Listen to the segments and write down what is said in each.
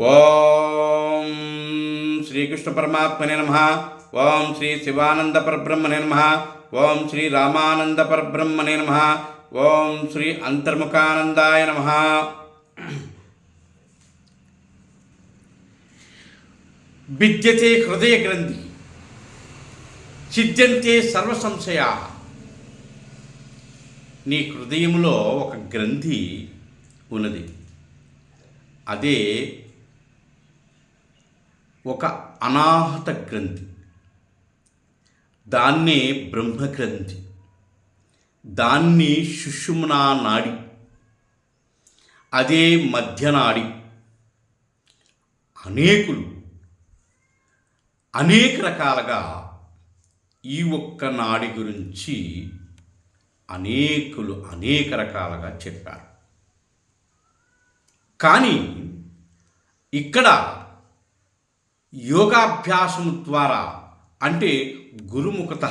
ఓం శ్రీకృష్ణ పరమాత్మనే నమ. ఓం శ్రీ శివానంద పరబ్రహ్మనే నమ. ఓం శ్రీ రామానంద పరబ్రహ్మనే నమ. ఓం శ్రీ అంతర్ముఖానందాయ నమ. విద్యతే హృదయ గ్రంథి ఛిద్యంతే సర్వ సంశయా నీ హృదయంలో ఒక గ్రంథి ఉన్నది. అదే ఒక అనాహత గ్రంథి. దాన్నే బ్రహ్మగ్రంథి. దాన్ని సుషుమ్నా నాడి. అదే మధ్యనాడి. అనేకులు. అనేక రకాలుగా ఈ ఒక్క నాడి గురించి అనేకులు అనేక రకాలుగా చెప్పారు. కానీ ఇక్కడ యోగాభ్యాసం ద్వారా అంటే గురుముఖత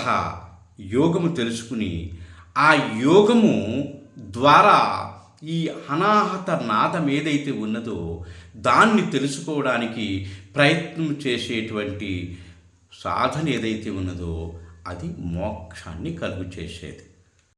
యోగము తెలుసుకుని ఆ యోగము ద్వారా ఈ అనాహత నాదం ఏదైతే ఉన్నదో దాన్ని తెలుసుకోవడానికి ప్రయత్నం చేసేటువంటి సాధన ఏదైతే ఉన్నదో అది మోక్షాన్ని కలుగు చేసేది.